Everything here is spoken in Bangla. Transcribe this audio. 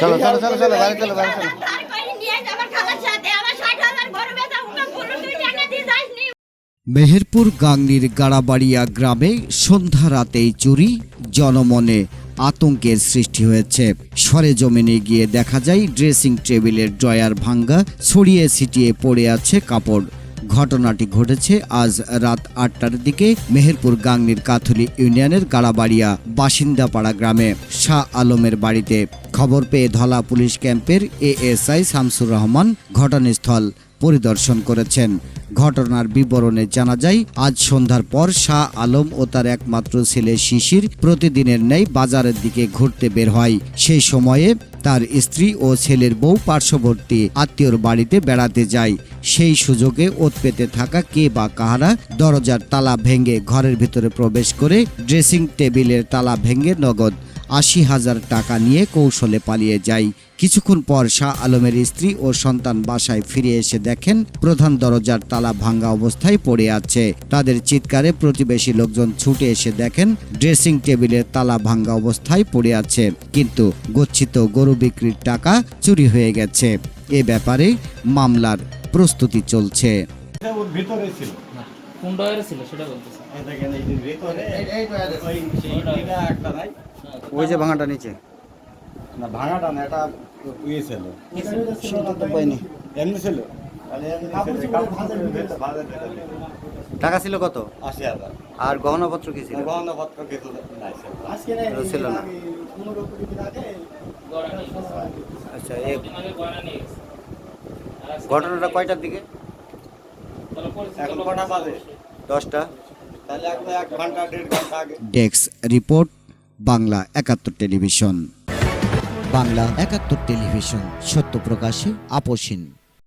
চলো চলো চলো চলো, বাড়ি চলো বাড়ি চলো। মেহেরপুর গাংনির গাড়াবাড়িয়া গ্রামে সন্ধ্যা রাতেই চুরি, জনমনে আতঙ্কের সৃষ্টি হয়েছে। সরেজমিনে গিয়ে দেখা যায় ড্রেসিং টেবিলের ড্রয়ার ভাঙ্গা, ছড়িয়ে ছিটিয়ে পড়ে আছে কাপড়। ঘটনাটি ঘটেছে আজ রাত আটটার দিকে মেহেরপুর গাংনির কাথলি ইউনিয়নের গাড়াবাড়িয়া বাসিন্দাপাড়া গ্রামে। শাহ আলমের বাড়িতে। খবর পেয়ে ধলা পুলিশ ক্যাম্পের এএসআই শামসুর রহমান ঘটনাস্থল পরিদর্শন করেছেন। ঘটনার বিবরণে জানা যায়, আজ সন্ধ্যার পর শাহ আলম ও তার একমাত্র ছেলে শিশির প্রতিদিনের ন্যায় বাজারের দিকে ঘুরতে বের হয়। সেই সময়ে তার স্ত্রী ও ছেলের বউ পার্শ্ববর্তী আত্মীয়র বাড়িতে বেড়াতে যায়। সেই সুযোগে ওত পেতে থাকা কে বা কাহারা দরজার তালা ভেঙে ঘরের ভিতরে প্রবেশ করে ড্রেসিং টেবিলের তালা ভেঙে নগদ আশি হাজার টাকা নিয়ে কৌশলে পালিয়ে যায়। কিছুক্ষণ পর শাহ আলমের স্ত্রী ও সন্তান বাসায় ফিরে এসে দেখেন প্রধান দরজার তালা ভাঙ্গা অবস্থায় পড়ে আছে। তাদের চিৎকারে প্রতিবেশী লোকজন ছুটে এসে দেখেন ড্রেসিং টেবিলের তালা ভাঙ্গা অবস্থায় পড়ে আছে। কিন্তু গচ্ছিত গরু বিক্রির টাকা চুরি হয়ে গেছে। এ ব্যাপারে মামলার প্রস্তুতি চলছে। এটা ভিতরে ছিল। কোন ডয়ারে ছিল সেটা বলতেছে। এই দেখেন এই ভিতরে ওই এটা একটা নাই। ওই যে ভাঙাটা নিচে। না ভাঙাটা না এটা ইয়ে ছিল। সেটা তো পাইনি। এমনি ছিল। টাকা ছিল কত? আশি হাজার। আর গহনাপত্র কি ছিল? গহনাপত্র কিছু ছিল? না। আচ্ছা ঘটনাটা কয়টার দিকে? এখন কটা বাজে? দশটা। তাহলে এক ঘণ্টা দেড় ঘণ্টা আগে। Desk report. বাংলা একাত্তর টেলিভিশন। বাংলা একাত্তর টেলিভিশন সত্য প্রকাশে আপোষহীন